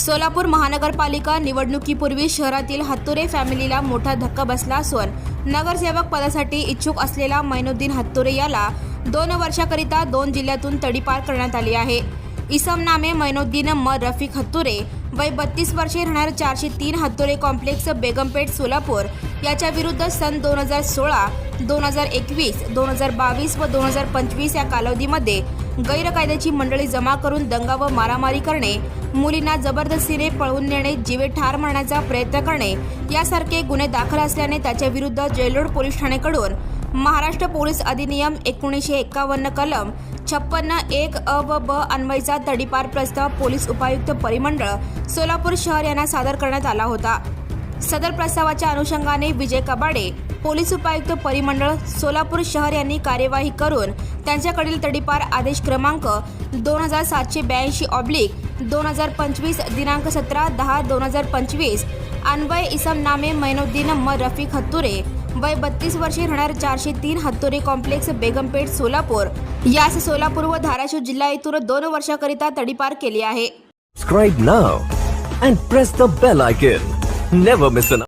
सोलापूर महानगरपालिका निवडणुकीपूर्वी शहरातील हत्तुरे फॅमिलीला मोठा धक्का बसला असून नगरसेवक पदासाठी इच्छुक असलेला मैनुद्दीन हत्तुरे याला दोन वर्षाकरिता दोन जिल्ह्यातून तडीपार करण्यात आली आहे. इसम नामे मैनुद्दीन म रफिक हत्तुरे वय बत्तीस वर्षे राहणार चारशे तीन हत्तुरे कॉम्प्लेक्स बेगमपेठ सोलापूर याच्या विरुद्ध सन दोन हजार सोळा दोन हजार एकवीस दोन हजार बावीस व दोन हजार पंचवीस या कालावधीमध्ये गैरकायद्याची मंडळी जमा करून दंगा व मारामारी करणे मुलींना जबरदस्तीने पळवून नेणे जीवे ठार मारण्याचा प्रयत्न करणे यासारखे गुन्हे दाखल असल्याने त्याच्या विरुद्ध पोलीस ठाणेकडून महाराष्ट्र पोलीस अधिनियम एकोणीसशे एकावन्न कलम छप्पन्न एक अ व ब अन्वयचा तडीपार प्रस्ताव पोलीस उपायुक्त परिमंडळ सोलापूर शहर यांना सादर करण्यात आला होता. सदर प्रस्तावाच्या अनुषंगाने विजय कबाडे पोलीस उपायुक्त परिमंडळ सोलापूर शहर यांनी कार्यवाही करून त्यांच्याकडील तडीपार आदेश क्रमांक दोन हजार सातशे ब्याऐंशी ऑब्लिक दोन हजार पंचवीस दिनांक सतरा दहा दोन हजार पंचवीस अन्वय इसम नामे मैनुद्दीन म रफिक हत्तुरे वय बत्तीस वर्षे राहणार चारशे तीन हत्तुरे कॉम्प्लेक्स बेगमपेठ सोलापूर. यास सोलापूर व धाराशिव जिल्हा येथून दोन वर्षाकरिता तडीपार केली आहे. never miss an